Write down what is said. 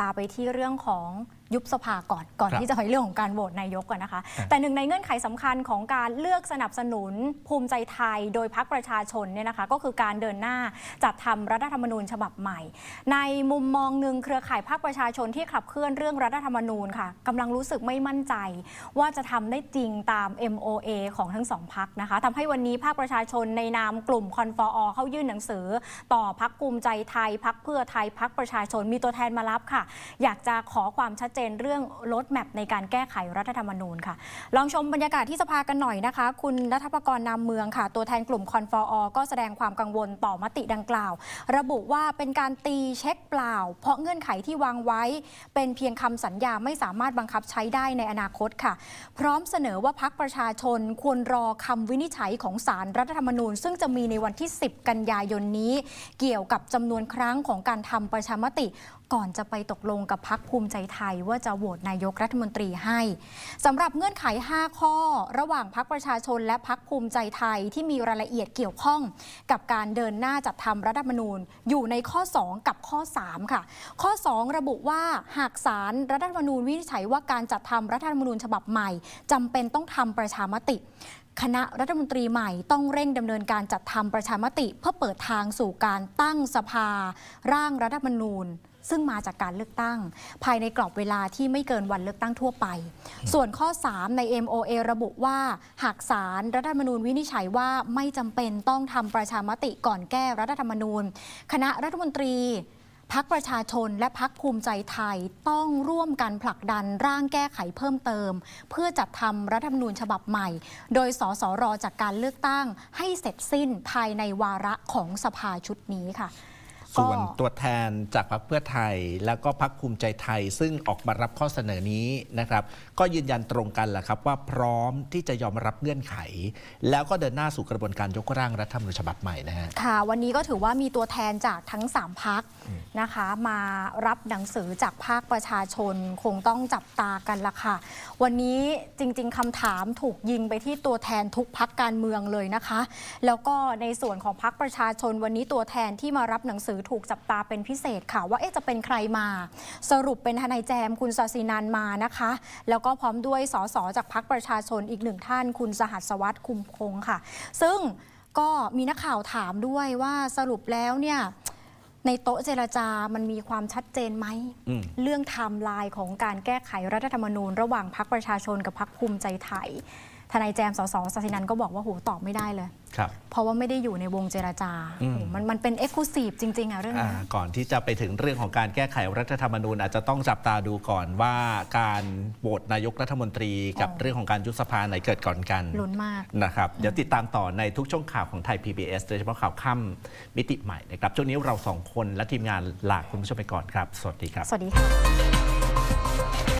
ตาไปที่เรื่องของยุบสภาก่อนก่อนครับที่จะไปเรื่องของการโหวตนายกก่อนนะคะครับแต่หนึ่งในเงื่อนไขสำคัญของการเลือกสนับสนุนภูมิใจไทยโดยพักประชาชนเนี่ยนะคะก็คือการเดินหน้าจัดทำรัฐธรรมนูญฉบับใหม่ ในมุมมองหนึ่งเครือข่ายพรรคประชาชนที่ขับเคลื่อนเรื่องรัฐธรรมนูญค่ะกำลังรู้สึกไม่มั่นใจ ว่าจะทำได้จริงตาม MOA ของทั้งสองพักนะคะทำให้วันนี้ภาคประชาชนในนามกลุ่มคอนฟอร์เข้ายื่นหนังสือ ต่อพักภูมิใจไทยพักเพื่อไทยพักประชาชนมีตัวแทนมารับค่ะอยากจะขอความชัดเจนเรื่องลดแมพในการแก้ไขรัฐธรรมนูญค่ะ ลองชมบรรยากาศที่สภากันหน่อยนะคะ คุณรัฐพกรนามเมืองค่ะ ตัวแทนกลุ่มคอนฟอร์ก็แสดงความกังวลต่อมติดังกล่าว ระบุว่าเป็นการตีเช็คเปล่า เพราะเงื่อนไขที่วางไว้ เป็นเพียงคำสัญญาไม่สามารถบังคับใช้ได้ในอนาคตค่ะ พร้อมเสนอว่าพักประชาชนควรรอคำวินิจฉัยของสารรัฐธรรมนูญ ซึ่งจะมีในวันที่ 10 กันยายนนี้ เกี่ยวกับจำนวนครั้งของการทำประชามติก่อนจะไปตกลงกับพักภูมิใจไทยว่าจะโหวตนายกรัฐมนตรีให้สำหรับเงื่อนไข 5 ข้อ ระหว่างพักประชาชนและพักภูมิใจไทยที่มีรายละเอียดเกี่ยวข้อง กับการเดินหน้าจัดทำรัฐธรรมนูญ อยู่ในข้อ 2 กับข้อ 3 ค่ะ ข้อ 2 ระบุว่าหากสารรัฐธรรมนูญวินิจฉัยว่าการจัดทำรัฐธรรมนูญฉบับใหม่จำเป็นต้องทำประชามติคณะรัฐมนตรีใหม่ต้องเร่งดำเนินการจัดทำประชามติ เพื่อเปิดทางสู่การตั้งสภา ร่างรัฐธรรมนูญ ซึ่งมาจากการเลือกตั้ง ภายในกรอบเวลาที่ไม่เกินวันเลือกตั้งทั่วไป ส่วนข้อ 3 ใน MOA ระบุว่า หากสารรัฐธรรมนูญวินิจฉัยว่าไม่จำเป็นต้องทำประชามติก่อนแก้รัฐธรรมนูญ คณะรัฐมนตรีพักประชาชนและพักภูมิใจไทยต้องร่วมกันผลักดันร่างแก้ไขเพิ่มเติม เพื่อจัดทำรัฐธรรมนูญฉบับใหม่ โดยสสรจากการเลือกตั้งให้เสร็จสิ้นภายในวาระของสภาชุดนี้ค่ะ ส่วนตัวแทนจากพรรคเพื่อไทย แล้วก็พรรคภูมิใจไทย ซึ่งออกมารับข้อเสนอนี้นะครับ ก็ยืนยันตรงกันแหละครับ ว่าพร้อมที่จะยอมรับเงื่อนไข แล้วก็เดินหน้าสู่กระบวนการยกร่างรัฐธรรมนูญฉบับใหม่นะฮะค่ะวันนี้ก็ถือว่ามีตัวแทนจากทั้ง 3พักนะคะ มารับหนังสือจากภาคประชาชนคงต้องจับตากันละค่ะ วันนี้จริง ๆคำถามถูกยิงไปที่ตัวแทนทุกพักการเมืองเลยนะคะ แล้วก็ในส่วนของพักประชาชนวันนี้ตัวแทนที่มารับหนังสือถูกจับตาเป็นพิเศษค่ะว่าเอ๊ะจะเป็นใครมา สรุปเป็นทนายแจมคุณศาสินันมานะคะ แล้วก็พร้อมด้วยสสจากพักประชาชนอีกหนึ่งท่าน คุณสหัสวัตรคุมพงศ์ค่ะ ซึ่งก็มีนักข่าวถามด้วยว่าสรุปแล้วเนี่ยในโต๊ะเจรจามันมีความชัดเจนไหมอืมเรื่องไทม์ไลน์ของการแก้ไขรัฐธรรมนูญ ระหว่างพรรคประชาชนกับพรรคภูมิใจไทย ทนายแจมสสสัสินันก็บอกว่าโหตอบไม่ได้เลยครับเพราะว่าไม่ได้อยู่ในวงเจรจาอืม โหมันมันเป็นเอ็กซ์คลูซีฟจริง ๆอะเรื่องอ่านี้ก่อนที่จะไปถึงเรื่องของการแก้ไขรัฐธรรมนูญอาจจะต้องจับตาดูก่อนว่าการโหวตนายกรัฐมนตรีกับอ๋อ เรื่องของการยุบสภาไหนเกิดก่อนกัน ลุ้นมาก นะครับ เดี๋ยวติดตามต่อในทุกช่วงข่าวของไทย PBS โดยเฉพาะข่าวค่ำมิติใหม่นะครับ ช่วงนี้เราสองคนและทีมงานลาคุณผู้ชมไปก่อนครับ สวัสดีครับ สวัสดีค่ะ